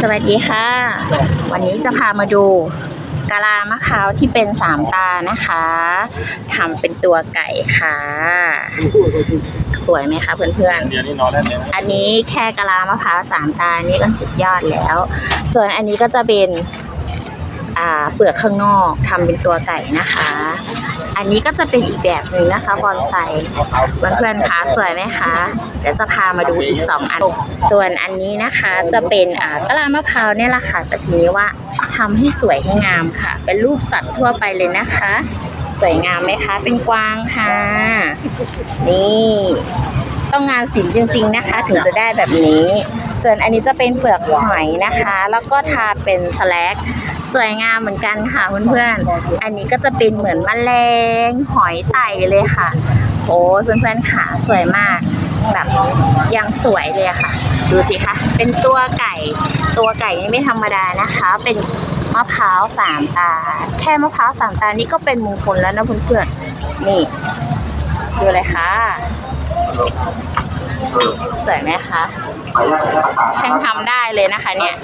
สวัสดีค่ะ วันนี้จะพามาดูกะลามะพร้าวที่เป็นสามตานะคะทำเป็นตัวไก่ค่ะ สวยไหมคะเพื่อนเดี๋ยวนี้นอนได้ไหมๆอันนี้แค่กะลามะพร้าวสามตานี่ก็สุดยอดแล้ว ส่วนอันนี้ก็จะเป็นอ่าเปลือกข้างนอกทำเป็นตัวไก่นะคะ อันนี้ก็จะเป็นอีกแบบหนึ่งนะคะบอนไซเพื่อนๆคะสวยไหมคะเดี๋ยวจะพามาดูอีก 2 อัน ส่วนอันนี้นะคะจะเป็นอ่ากะลามะพร้าวเนี่ยแหละค่ะแต่ทีนี้ว่าทำให้สวยให้งามค่ะ เป็นรูปสัตว์ทั่วไปเลยนะคะ สวยงามไหมคะ เป็นกวางค่ะ นี่ ต้องงานศิลป์จริง ๆนะคะ ถึงจะได้แบบนี้ ส่วนอันนี้จะเป็นเปลือกหอยนะคะ แล้วก็ทาเป็นสแลกสวยงามเหมือนกันค่ะเพื่อนๆ อันนี้ก็จะเป็นเหมือนแมลงหอยไต่เลยค่ะ โอ้เพื่อนๆค่ะสวยมากแบบยังสวยเลยค่ะ ดูสิคะ เป็นตัวไก่ ตัวไก่นี่ไม่ธรรมดานะคะ เป็นมะพร้าวสามตา แค่มะพร้าวสามตานี่ก็เป็นมงคลแล้วนะเพื่อนๆ นี่ ดูเลยค่ะ สวยไหมคะช่างทำได้เลยนะคะเนี่ย